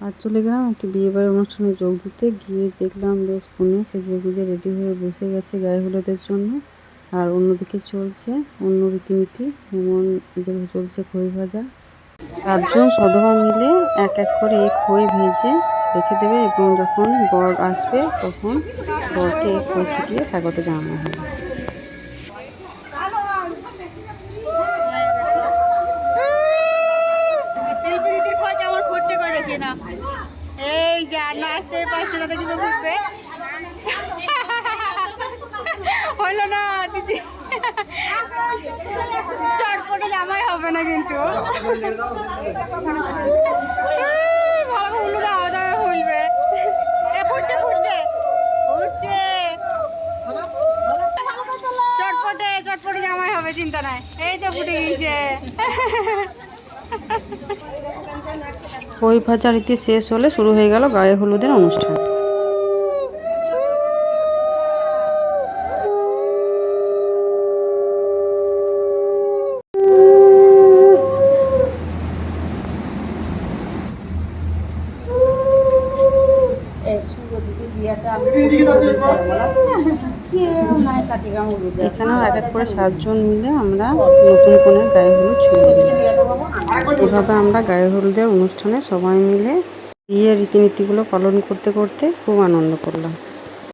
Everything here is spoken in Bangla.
আর চলে গেলাম একটি বিয়ে বাড়ির অনুষ্ঠানে যোগ দিতে। গিয়ে দেখলাম বেশ ফোনে সেজে গুজে রেডি হয়ে বসে গেছে গায়ে হলুদের জন্য। আর অন্যদিকে চলছে অন্য রীতিনীতি, যেমন চলছে খই ভাজা। চারজন সধবা মিলে এক এক করে এই খই ভেজে রেখে দেবে এবং যখন বর আসবে, তখন বরকে এই খই ছিটিয়ে স্বাগত জানানো হবে। ফুটছে করে দেখি না এই যা নাচতে পারছে না, দেখি ফুটবে হলো না, দিদি। চটপটে জামাই হবে না কিন্তু। ভালো এ, ফুটছে ফুটছে। ফুটছে চটপটে চটপটে জামাই হবে, চিন্তা নাই। এই যে ফুটে গিয়েছে। খই ভাজা রীতি শেষ হলে শুরু হয়ে গেল গায়ে হলুদের অনুষ্ঠান। এখানেও এক এক করে সাতজন মিলে আমরা নতুন কনের গায়ে এভাবে আমরা গায়ে হলুদের অনুষ্ঠানে সবাই মিলে বিয়ের রীতিনীতিগুলো পালন করতে করতে খুব আনন্দ করলাম।